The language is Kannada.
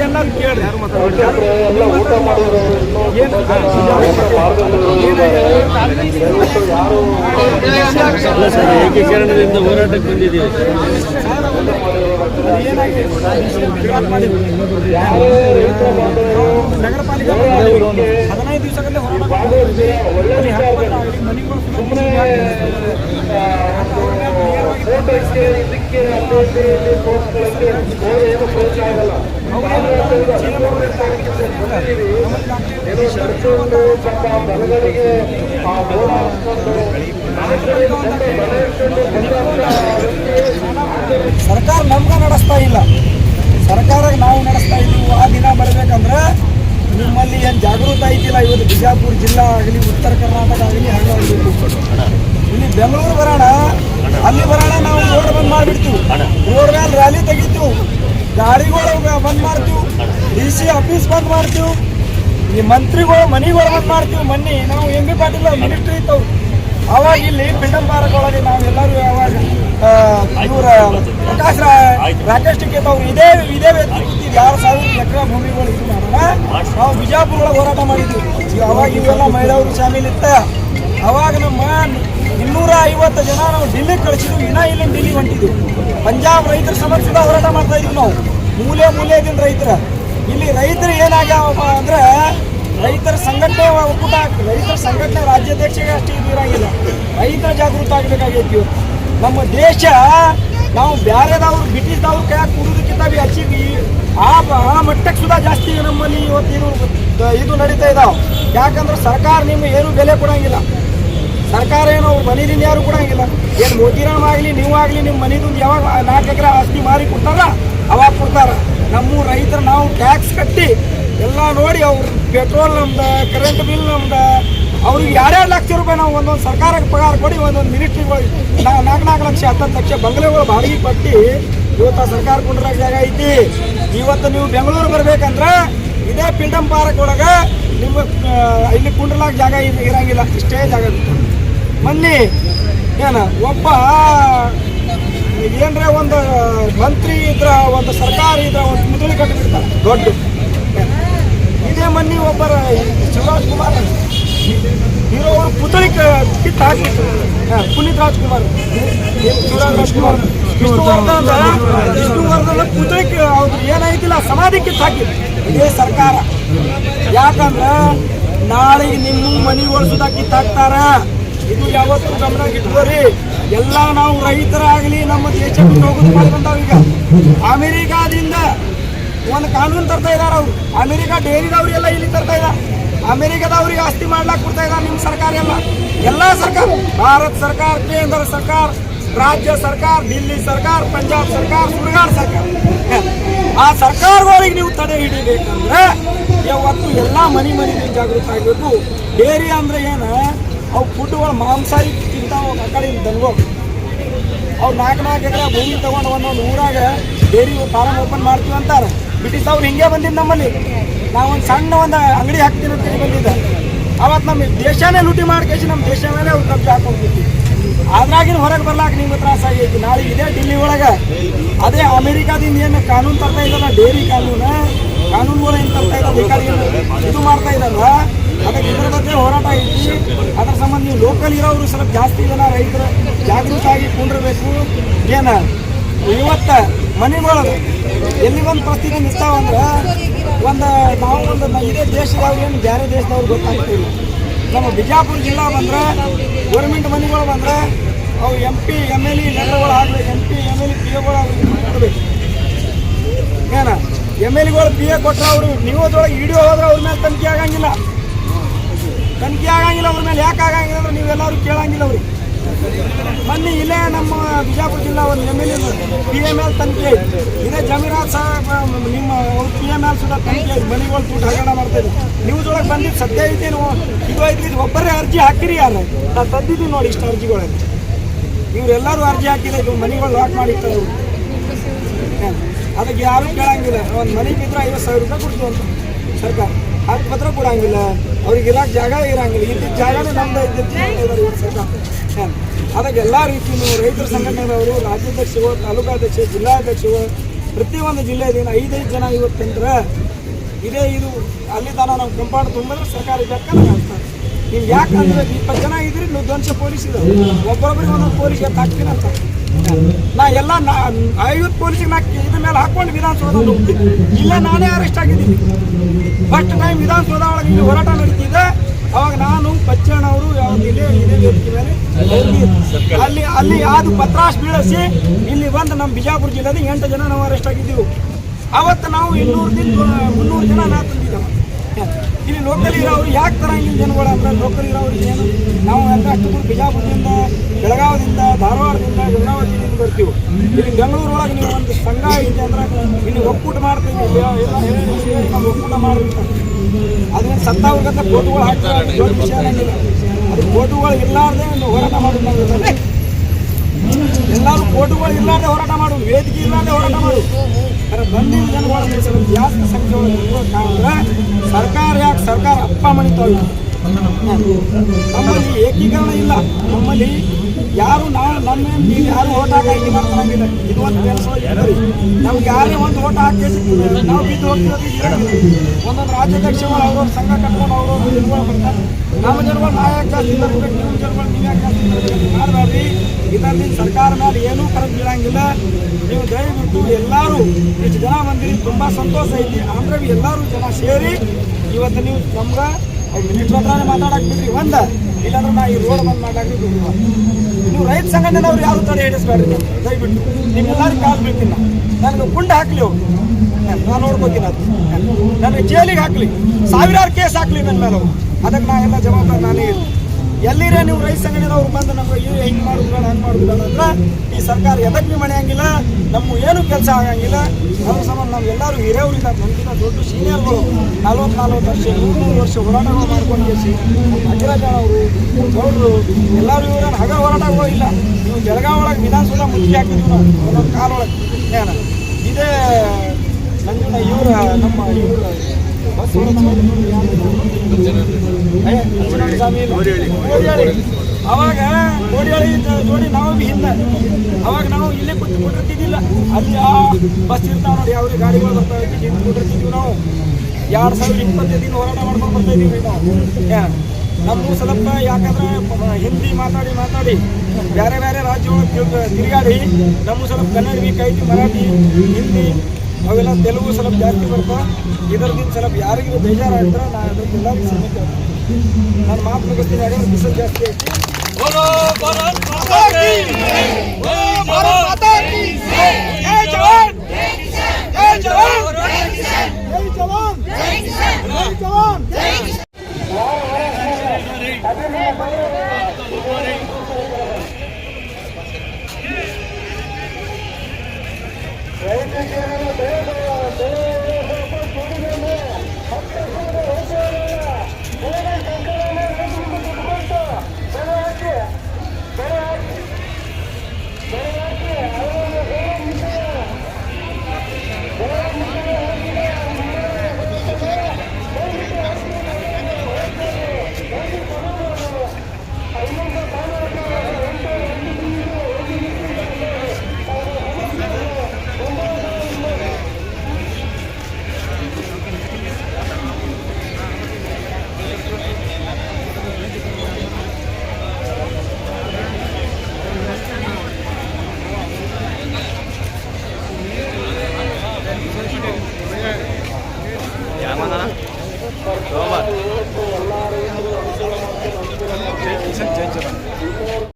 ಎಲ್ಲರೂ ಕೇಳಿ ಅಲ್ಲ ಸರ್ ಏಕೀಕರಣದಿಂದ ಹೋರಾಟಕ್ಕೆ ಬಂದಿದ್ದೀವಿ ನಗರ ಪಾಲಿಕೆ ಹದಿನೈದು ದಿವಸಗಳಲ್ಲೇ ಮಾಡ್ತಿದ್ದೀವಿ. ಅಲ್ಲಿ ಹತ್ತೊಂಬತ್ತು ಆಗಲಿ, ಮನೆಗಳು ಸುಮ್ಮನೆ ಸರ್ಕಾರ ನಮ್ಗೆ ನಡೆಸ್ತಾ ಇಲ್ಲ. ಸರ್ಕಾರ ನಾವು ನಡೆಸ್ತಾ ಇದ್ದೀವಿ. ಆ ದಿನ ಬರಬೇಕಂದ್ರೆ ನಿಮ್ಮಲ್ಲಿ ಏನು ಜಾಗೃತ ಐತಿಲ್ಲ. ಇವತ್ತು ಬಿಜಾಪುರ ಜಿಲ್ಲಾ ಆಗಲಿ ಉತ್ತರ ಕರ್ನಾಟಕ ಆಗಲಿ ಹಂಗಾಗಬೇಕು ಇಲ್ಲಿ ಬೆಂಗಳೂರು ಬರೋಣ. ಅಲ್ಲಿ ಬರೋಣ, ನಾವು ರೋಡ್ ಬಂದ್ ಮಾಡಿಬಿಡ್ತೀವಿ. ರೋಡ್ ಮೇಲೆ ರ್ಯಾಲಿ ತೆಗಿತೀವಿ. ಗಾಡಿಗಳು ಬಂದ್ ಮಾಡ್ತೀವಿ. ಡಿ ಸಿ ಆಫೀಸ್ ಬಂದ್ ಮಾಡ್ತೀವಿ. ಈ ಮಂತ್ರಿಗಳು, ಮನೆಗಳು ಬಂದ್ ಮಾಡ್ತೀವಿ. ಮನ್ನಿ ನಾವು ಎಂ ಬಿ ಪಾಟೀಲ್ ಮಿನಿಸ್ಟ್ರಿ ಇತ್ತವು ಅವಾಗ ಇಲ್ಲಿ ಪಿಂಡಂ ಪಾರ್ಕ್ ಒಳಗೆ ನಾವೆಲ್ಲರೂ ಅವಾಗ ಇವರ ಪ್ರಕಾಶ್ ರಾಕೇಶ್ ಟಿಕೆಟ್ ಅವ್ರು ಇದೇ ಇದೇ ವ್ಯಕ್ತಿ ಯಾರು ಸಾವಿರ ಎಕರೆ ಭೂಮಿಗಳು ಇದು ಮಾಡೋಣ. ನಾವು ಬಿಜಾಪುರ ಒಳಗೆ ಹೋರಾಟ ಮಾಡಿದ್ವಿ. ಅವಾಗ ಇವೆಲ್ಲ ಮಹಿಳೆಯರು ಶಾಮೀಲಿತ್ತ ಅವಾಗ ನಮ್ಮ ಇನ್ನೂರ ಜನ ನಾವು ಡಿಲ್ಲಿಗೆ ಕಳಿಸಿದ್ವಿ ಇನ್ನ ಇಲ್ಲಿ ಡಿಲ್ಲಿ ಹೊಂಟಿದ್ವಿ. ಪಂಜಾಬ್ ರೈತರ ಸಮಸ್ಯೆ ಹೋರಾಟ ಮಾಡ್ತಾ ಇದ್ವಿ ನಾವು. ಮೂಲೆ ಮೂಲೆದಿಂದ ರೈತರ. ಇಲ್ಲಿ ರೈತರು ಏನಾಗ್ಯಾವಪ್ಪ ಅಂದ್ರೆ, ರೈತರ ಸಂಘಟನೆ ಒಕ್ಕೂಟ ರೈತರ ಸಂಘಟನೆ ರಾಜ್ಯಾಧ್ಯಕ್ಷಗೆ ಅಷ್ಟೇ ಇದು ಇರಂಗಿಲ್ಲ ರೈತರ ಜಾಗೃತ ಆಗಬೇಕಾಗೈತಿ. ನಮ್ಮ ದೇಶ ನಾವು ಬೇರೆದವ್ರು ಬ್ರಿಟಿಷ್ದವ್ರು ಕೈ ಕುಡುದಕ್ಕಿಂತ ಬಿ ಹಚ್ಚಿದ್ವಿ ಆ ಆ ಮಟ್ಟಕ್ಕೆ ಸುಧಾ ಜಾಸ್ತಿ ನಮ್ಮಲ್ಲಿ ಇವತ್ತು ಇದು ಇದು ನಡೀತಾ ಇದಾವೆ. ಯಾಕಂದ್ರೆ ಸರ್ಕಾರ ನಿಮ್ಗೆ ಏನು ಬೆಲೆ ಕೊಡಂಗಿಲ್ಲ. ಸರ್ಕಾರ ಏನು ಮನೆಯಿಂದ ಯಾರು ಯಾರು ಕೊಡಂಗಿಲ್ಲ ಏನು ಮೋತಿರಾಮ್ ಆಗಲಿ ನೀವು ಆಗಲಿ ನಿಮ್ಮ ಮನೆದಿಂದ ಯಾವಾಗ ನಾಲ್ಕು ಎಕರೆ ಆಸ್ತಿ ಮಾರಿ ಕೊಡ್ತಾರ? ಅವಾಗ ಕೊಡ್ತಾರ. ನಮ್ಮ ರೈತರು ನಾವು ಟ್ಯಾಕ್ಸ್ ಕಟ್ಟಿ ಎಲ್ಲ ನೋಡಿ ಅವ್ರ ಪೆಟ್ರೋಲ್ ನಮ್ದು ಕರೆಂಟ್ ಬಿಲ್ ನಮ್ದು ಅವ್ರಿಗೆ ಎರಡೆರಡು ಲಕ್ಷ ರೂಪಾಯಿ ನಾವು ಒಂದೊಂದು ಸರ್ಕಾರಕ್ಕೆ ಪಗಾರ ಕೊಡಿ ಒಂದೊಂದು ಮಿನಿಸ್ಟ್ರಿಗಳು ನಾಲ್ಕು ನಾಲ್ಕು ಲಕ್ಷ ಹತ್ತತ್ತು ಲಕ್ಷ ಬಂಗ್ಲೆಗಳು ಬಾಡಿಗೆ ಕೊಟ್ಟು ಇವತ್ತು ಸರ್ಕಾರ ಕುಂಡ್ರಾಗ ಜಾಗ ಐತಿ. ಇವತ್ತು ನೀವು ಬೆಂಗಳೂರು ಬರ್ಬೇಕಂದ್ರೆ ಇದೇ ಪಿಂಡಂ ಪಾರ್ಕ್ ಒಳಗೆ ನಿಮ್ಮ ಆ, ಇಲ್ಲಿ ಕುಂಡ್ರಲಾಗ ಜಾಗ ಇರ- ಇರಂಗಿಲ್ಲ. ಇಷ್ಟೇ ಜಾಗ ಮೊನ್ನೆ, ಏನ, ಒಬ್ಬ, ಏನ್ರ ಒಂದು ಮಂತ್ರಿ ಇದ್ರ, ಒಂದು ಸರ್ಕಾರ ಇದ್ರ, ಒಂದು ಮುದುಳಿ ಕಟ್ಟಿಬಿಡ್ತಾರೆ ದೊಡ್ಡ. ಇದೇ ಮನ್ನಿ ಒಬ್ಬರ ಶಿವರಾಜ್ ಕುಮಾರ್. ಹೀರೋ ಅವರು ಪುತಳಿ ಕಿತ್ತು ಹಾಕಿ ಪುನೀತ್ ರಾಜ್ಕುಮಾರ್. ಶಿವರಾಜ್ ರಾಜ್ಕುಮಾರ್? ವಿಷ್ಣುವರ್ಧನ್ ವಿಷ್ಣುವರ್ಧನ್ ಪುತಳಿ ಅವ್ರು ಏನಾಯ್ತಿಲ್ಲ, ಸಮಾಧಿ ಕಿತ್ತು ಹಾಕಿ ಇದೇ ಸರ್ಕಾರ. ಯಾಕಂದ್ರ ನಾಳೆ ನಿಮ್ಮ ಮನಿ ಒಳಸುದ ಕಿತ್ತು ಹಾಕ್ತಾರ? ಇದು ಯಾವತ್ತೂ ಗಮನ ಇಟ್ಕೋರಿ ಎಲ್ಲ ನಾವು ರೈತರಾಗಲಿ ನಮ್ಮ ದೇಶ ಹೋಗೋದು ಮಾಡಿ ಬಂದಾವ ಈಗ. ಅಮೆರಿಕಾದಿಂದ ಒಂದು ಕಾನೂನು ತರ್ತಾ ಇದಾರ ಅವ್ರು. ಅಮೆರಿಕ ಡೈರಿದವ್ರು ಎಲ್ಲ ಇಲ್ಲಿ ತರ್ತಾ ಇದ್ದಾರೆ ಅಮೆರಿಕದವ್ರಿಗೆ ಆಸ್ತಿ ಮಾಡ್ಲಾಕ್ ಕೊಡ್ತಾ ಇದ್ದಾರೆ ನಿಮ್ಮ ಸರ್ಕಾರ ಎಲ್ಲ. ಎಲ್ಲ ಸರ್ಕಾರ, ಭಾರತ ಸರ್ಕಾರ, ಕೇಂದ್ರ ಸರ್ಕಾರ, ರಾಜ್ಯ ಸರ್ಕಾರ, ದಿಲ್ಲಿ ಸರ್ಕಾರ, ಪಂಜಾಬ್ ಸರ್ಕಾರ ಸುರ್ಗಾರ್ ಸರ್ಕಾರ. ಆ ಸರ್ಕಾರಗಳಿಗೆ ನೀವು ತಡೆ ಹಿಡಿಬೇಕಂದ್ರೆ ಯಾವತ್ತು ಎಲ್ಲ ಮನೆ ಮನೆಗೆ ಜಾಗೃತ ಆಗಬೇಕು. ಡೇರಿ ಅಂದ್ರೆ ಏನ? ಅವು ಫುಡ್ಗಳು ಮಾಂಸಾಹಾರಿ ತಿಂತಾವ ಆ ಕಡೆ ದನಗಳು. ಅವ್ರು ನಾಲ್ಕು ನಾಲ್ಕು ಎಕರೆ ಭೂಮಿ ತಗೊಂಡು ಒಂದೊಂದು ಊರಾಗ ಡೇರಿ ಫಾರಂ ಓಪನ್ ಮಾಡ್ತೀವಿ ಅಂತಾರೆ. ಬ್ರಿಟಿಷ್ ಅವ್ರು ಹಿಂಗೆ ಬಂದಿದ್ದು ನಮ್ಮಲ್ಲಿ. ನಾವು ಒಂದು ಸಣ್ಣ ಒಂದು ಅಂಗಡಿ ಹಾಕ್ತೀನಿ ಅಂತ ಬಂದಿದ್ದ. ಅವತ್ತು ನಮ್ಮ ದೇಶನೇ ಲೂಟಿ ಮಾಡ್ಕೇಸಿ ನಮ್ಮ ದೇಶ ಮೇಲೆ ಅವ್ರು ಕಬ್ಜೆ ಹಾಕೊಂಡ್ಬಿಟ್ಟು ಅದ್ರಾಗಿನ ಹೊರಗೆ ಬರ್ಲಾಕ ನಿಮ್ಗೆ ತ್ರಾಸ ಆಗೈತಿ. ನಾಳೆ ಇದೇ ಡಿಲ್ಲಿ ಒಳಗೆ ಅದೇ ಅಮೆರಿಕಾದಿಂದ ಏನು ಕಾನೂನು ತರ್ತಾ ಇದ್ದಲ್ಲ ಡೇರಿ ಕಾನೂನು ಕಾನೂನುಗಳು ಏನು ತರ್ತಾ ಇದು ಮಾಡ್ತಾ ಇದ್ದಾರಲ್ಲ ಇದ್ರ ಬಗ್ಗೆ ಹೋರಾಟ ಐತಿ ಅದ್ರ ಸಂಬಂಧ ನೀವು ಲೋಕಲ್ ಇರೋರು ಸ್ವಲ್ಪ ಜಾಸ್ತಿ ಜನ ರೈತರು ಜಾಗೃತ ಆಗಿ ಕುಂಡಿರ್ಬೇಕು. ಏನ? ಇವತ್ತ ಮಾಡೋದು ಎಲ್ಲಿ ಒಂದು ಪರಿಸ್ಥಿತಿ ನಿಂತಾವಂದ್ರೆ ಒಂದು ನಾವು ಒಂದು ಇದೇ ದೇಶದವ್ರು ಏನು ಬೇರೆ ದೇಶದವ್ರು ಗೊತ್ತಾಗ್ತೀವಿ ನಮ್ಮ ಬಿಜಾಪುರ ಜಿಲ್ಲಾ ಬಂದ್ರೆ ಗೌರ್ಮೆಂಟ್ ಮನೆಗಳು ಬಂದ್ರೆ ಅವು M P M L E ಲೆಟರ್ಗಳು ಆಗ್ಬೇಕು M P M L E P ಎಗಳು ಕೊಡ್ಬೇಕು ಏನ ಎಂ ಎಲ್ ಎಗಳು ಪಿ ಎ ಕೊಟ್ಟರೆ ಅವರು ನಿಯೋಜೊಳಗೆ ಇಡಿಯೋ ಹೋದ್ರೆ ಅವ್ರ ಮೇಲೆ ತನಿಖೆ ಆಗಂಗಿಲ್ಲ. ತನಿಖೆ ಆಗಂಗಿಲ್ಲ ಅವ್ರ ಮೇಲೆ, ಯಾಕೆ ಆಗಂಗಿಲ್ಲ ಅಂದ್ರೆ ನೀವೆಲ್ಲರೂ ಕೇಳಂಗಿಲ್ಲ ಅವ್ರಿಗೆ. ಮೊನ್ನೆ ಇಲ್ಲೇ ನಮ್ಮ ಬಿಜಾಪುರ ಜಿಲ್ಲಾ ಒಂದು M L A P M L ತನಿಖೆ. ಇದೇ ಜಮೀರಾಜ್ ಸಾಹೇಬ್ ನಿಮ್ಮ ಅವ್ರು ಪಿ ಎಂ ಎಲ್ ಸುಧಾ ತನಿಖೆ ಐತಿ. ಮನೆಗಳು ದುಡ್ಡು ಹಗರಣ ಮಾಡ್ತೇವೆ ನ್ಯೂಸ್ ಒಳಗೆ ಬಂದಿದ್ದು ಸತ್ಯ ಐತಿ ನೀವು. ಇದು ಐತಿ ಒಬ್ಬರೇ ಅರ್ಜಿ ಹಾಕಿರಿ ಯಾರು? ನಾನು ತಂದಿದ್ದೀನಿ ನೋಡಿ ಇಷ್ಟು ಅರ್ಜಿಗಳಲ್ಲಿ ಇವರೆಲ್ಲರೂ ಅರ್ಜಿ ಹಾಕಿದೆ ಇದು ಮನೆಗಳು ಲಾಕ್ ಮಾಡಿರ್ತಾರೆ ಇವರು. ಅದಕ್ಕೆ ಯಾರು ಕೇಳಂಗಿಲ್ಲ. ಒಂದು ಮನೆ ಬಿದ್ದರೆ ಐವತ್ತು ಸಾವಿರ ರೂಪಾಯಿ ಕೊಡ್ತೀವಿ ಅಂತ ಸರ್ಕಾರ. ಹತ್ತು ಪತ್ರ ಕೊಡಂಗಿಲ್ಲ, ಅವ್ರಿಗೆ ಇರಕ್ಕೆ ಜಾಗ ಇರಂಗಿಲ್ಲ. ಇದ್ದ ಜಾಗನೂ ನಮ್ದು? ಅದಕ್ಕೆ ಎಲ್ಲ ರೀತಿಯೂ ರೈತರ ಸಂಘಟನೆದವರು ರಾಜ್ಯಾಧ್ಯಕ್ಷರು ತಾಲೂಕಾಧ್ಯಕ್ಷ ಜಿಲ್ಲಾಧ್ಯಕ್ಷರು, ಪ್ರತಿಯೊಂದು ಜಿಲ್ಲೆಯಿಂದ ಐದೈದು ಜನ ಇವತ್ತಂದ್ರೆ ಇದೇ ಇದು ಅಲ್ಲಿ ತನ ನಾವು ಕಂಪೌಂಡ್ ತುಂಬಿದ್ರೆ ಸರ್ಕಾರಿ ಜಾಗಕ್ಕೆ ನೀವು ಯಾಕಂದ್ರೆ ಇಪ್ಪತ್ತು ಜನ ಇದ್ರಿ, ನೀವು ಧ್ವಂಸ ಪೊಲೀಸ್ ಇದಾವೆ ಒಬ್ಬೊಬ್ಬರಿಗೆ ಒಂದೊಂದು ಪೊಲೀಸ್ ಎತ್ತ ಹಾಕ್ತೀನಿ ಅಂತ. ನಾ ಎಲ್ಲ ನಾ ಐವತ್ತು ಪೊಲೀಸಿಗೆ ನಾ ಇದ್ರ ಮೇಲೆ ಹಾಕೊಂಡು ವಿಧಾನಸೌಧ ಇಲ್ಲೇ ನಾನೇ ಅರೆಸ್ಟ್ ಆಗಿದ್ದೀನಿ. ಫಸ್ಟ್ ಟೈಮ್ ವಿಧಾನಸೌಧ ಒಳಗೆ ಇಲ್ಲಿ ಹೋರಾಟ ನಡೀತಿದೆ. ಅವಾಗ ನಾನು, ಬಚ್ಚಣ್ಣ ಅವರು ಅಲ್ಲಿ ಅಲ್ಲಿ ಯಾವ್ದು ಪತ್ರಾಸ್ ಬೀಳಿಸಿ, ಇಲ್ಲಿ ಬಂದು ನಮ್ಮ ಬಿಜಾಪುರ ಜಿಲ್ಲೆದ ಎಂಟು ಜನ ನಾವು ಅರೆಸ್ಟ್ ಆಗಿದ್ದೀವಿ. ಅವತ್ತು ನಾವು ಇನ್ನೂರು ದಿನ, ಮುನ್ನೂರು ಜನ ನಾ ತಂದಿದ್ದೇವೆ ಇಲ್ಲಿ ಲೋಕಲ್ ಇರೋರು ಯಾಕೆ ತರಂಗಿಲ್ಲ ಜನಗಳು ಅಂದ್ರೆ ಲೋಕಲ್ ಇರೋರು ಏನು? ನಾವು ಎಲ್ಲಷ್ಟು ಬಿಜಾಪುರದಿಂದ ಬೆಳಗಾವದಿಂದ ಧಾರವಾಡದಿಂದ ಗಂಗಾವತಿಯಿಂದ ಬರ್ತೀವಿ. ಇಲ್ಲಿ ಬೆಂಗಳೂರು ಒಳಗೆ ನೀವು ಒಂದು ಸಂಘ ಇದೆ ಅಂದ್ರೆ ಇಲ್ಲಿ ಒಕ್ಕೂಟ ಮಾಡ್ತೀವಿ. ನಾವು ಒಕ್ಕೂಟ ಮಾಡ್ಬೇಕು ಅದೇನು ಸತ್ತಾವ್ರಿಗಂತ ಕೋಟುಗಳು ಹಾಕ್ತಾರೆ ದೊಡ್ಡ ವಿಷಯ ಅದು ಕೋಟುಗಳು ಇಲ್ಲಾರ್ದೆ ಹೋರಾಟ ಮಾಡೋದು ನಾವು ಇದರಲ್ಲಿ. ಎಲ್ಲರೂ ಕೋಟುಗಳು ಇಲ್ಲಾಂದ್ರೆ ಹೋರಾಟ ಮಾಡು, ವೇದಿಕೆ ಇಲ್ಲಾಂದ್ರೆ ಹೋರಾಟ ಮಾಡು. ಬಂದಿದ್ದ ಜನಗಳು ಜಾಸ್ತಿ ಸಂಖ್ಯೆ ಒಳಗೆ ಸರ್ಕಾರ ಯಾಕೆ ಸರ್ಕಾರ ಅಪ್ಪ ಮಣಿತಾವ ನಮ್ಮಲ್ಲಿ ಏಕೀಕರಣ ಇಲ್ಲ. ನಮ್ಮಲ್ಲಿ ಯಾರು ನಾವು ನಮ್ಮ ನೀವು ಯಾರು ಓಟ್ ಹಾಕಿ ಇದು ಒಂದು ನಮ್ಗೆ ಯಾರೇ ಒಂದು ಓಟ್ ಹಾಕಿ ನಾವು ಬಿದ್ದು ಒಂದೊಂದು ರಾಜ್ಯಾಧ್ಯಕ್ಷಗಳು ಅವ್ರವ್ರ ಸಂಘ ಕಟ್ಕೊಂಡು ಜನಗಳು ಬರ್ತಾರೆ ನಮ್ಮ ನೀವು ಯಾಕೆ ಮಾಡಬೇಡ್ರಿ ಇದರಲ್ಲಿ ಸರ್ಕಾರ ಮೇಲೆ ಏನೂ ಕರೆಕ್ಟ್ ಬೀಳಂಗಿಲ್ಲ. ನೀವು ದಯವಿಟ್ಟು ಎಲ್ಲರೂ ಇಷ್ಟು ಜನ ಬಂದಿರಿ, ತುಂಬ ಸಂತೋಷ ಐತಿ. ಅಂದ್ರೆ ಎಲ್ಲರೂ ಜನ ಸೇರಿ ಇವತ್ತು ನೀವು ನಮ್ಗೆ ಮಿನಿಟ್ ಮಾತಾಡಕ್ಕೆ ಮಾತಾಡಕ್ ಬಿಡ್ರಿ. ಒಂದ ಇಲ್ಲಾಂದ್ರೆ ನಾ ಈ ರೋಡ್ ಬಂದ್ ಮಾಡ್ಲಾಕ್ರಿ ಬಿಡ್ರಿ ನೀವು ರೈತ ಸಂಘಟನೆದವ್ರು ಯಾರು ತಡೆ ಹಿಡಿಸ್ಬೇಡ್ರಿ ದಯವಿಟ್ಟು. ನಿಮ್ಮೆಲ್ಲರಿಗೂ ಕಾಲ್ ಬೀಳ್ತೀನಿ ನಾನು. ನನಗೆ ಗುಂಡು ಹಾಕ್ಲಿ ಅವ್ರು. ನಾನು ನೋಡ್ಕೋತೀನಿ ಅದು. ನನ್ನ ಜೈಲಿಗೆ ಹಾಕ್ಲಿ. ಸಾವಿರಾರು ಕೇಸ್ ಹಾಕ್ಲಿ ನನ್ನ ಮೇಲೆ ಅವ್ರು. ಅದಕ್ಕೆ ನಾ ಎಲ್ಲ ಜವಾಬ್ದಾರಿ ನಾನೇ. ಎಲ್ಲಿರೇ ನೀವು ರೈತ ಸಂಘಟನೆದವ್ರು ಬಂದು ನಮ್ಗೆ ಏನು ಹೆಂಗ್ ಮಾಡೋದು ಹೆಂಗ್ ಹಂಗೆ ಮಾಡೋದು ಬೇಡ ಅಂದ್ರೆ ಈ ಸರ್ಕಾರ ಎದಕ್ಕೆ ಮನೆ ಮಣಿಯಂಗಿಲ್ಲ ನಮ್ಮ ಏನು ಕೆಲಸ ಆಗಂಗಿಲ್ಲ. ನಾವು ಸಮ ನಾವು ಎಲ್ಲರೂ ಹಿರಿಯವರಿಂದ ನಮ್ಗಿಂತ ದೊಡ್ಡ ಸೀನಿಯರ್ಗಳು ನಲ್ವತ್ತು ನಲ್ವತ್ತು ವರ್ಷ ನೂರು ನೂರು ವರ್ಷ ಹೋರಾಟಗಳು ಮಾಡ್ಕೊಂಡು ಕೇಸಿ ಅವರು, ಗೌಡರು, ಎಲ್ಲರೂ ಇವ್ರನ್ನ ಹಗ ಹೋರಾಟಗಳು ಇಲ್ಲ. ನೀವು ಬೆಳಗಾವಿ ಒಳಗೆ ವಿಧಾನಸೌಧ ಮುಚ್ಚಿ ಹಾಕಿದ್ವಿ ನಾವು, ಒಂದೊಂದು ಕಾಲೊಳಗೆ ಇದೇ ನಂಜುಂಡ ಇವರ, ನಮ್ಮ ಇವ್ರ ಸ್ವಾಮಿ. ಅವಾಗ ಕೋಡಿಹಳ್ಳಿ ನೋಡಿ ನಾವು ಭೀ ಹಿಂದೆ ಅವಾಗ ನಾವು ಇಲ್ಲೇ ಕೂತು ಕೊಟ್ಟಿರ್ತಿದ್ದಿಲ್ಲ ಅಲ್ಲಿ ಆ ಬಸ್ ಇರ್ತಾವ ನೋಡಿ ಅವ್ರಿಗೆ ಗಾಡಿಗಳು ಬರ್ತಾವೆ ಹಿಂದೆ ಕೊಟ್ಟಿರ್ತಿದ್ವಿ ನಾವು ಎರಡು ಸಾವಿರದ ಇಪ್ಪತ್ತೈದು ಹೋರಾಟ ಮಾಡ್ಕೊಂಡು ಬರ್ತಾ ಇದೀವಿ ನಾವು ನಮ್ಮ ಸ್ವಲ್ಪ ಯಾಕಂದ್ರೆ ಹಿಂದಿ ಮಾತಾಡಿ ಮಾತಾಡಿ ಬೇರೆ ಬೇರೆ ರಾಜ್ಯಗಳು ತಿರುಗಾಡಿ ನಮ್ಮ ಸ್ವಲ್ಪ ಕನ್ನಡ ಮರಾಠಿ ಹಿಂದಿ ಅವೆಲ್ಲ ತೆಲುಗು ಸ್ವಲ್ಪ ಜಾಸ್ತಿ ಬರ್ತಾ ಇದರದಿಂದ ಸ್ವಲ್ಪ ಯಾರಿಗೂ ಬೇಜಾರು ಆಗ್ತಾರೆ ನಾನು ಅದಕ್ಕೆಲ್ಲ ಎಲ್ಲ ನಾನು ಮಾತು ಮುಗಿಸ್ತೀನಿ ಯಾರು ಬಿಸಿಲು ಜಾಸ್ತಿ ಆಯ್ತು ಕಿ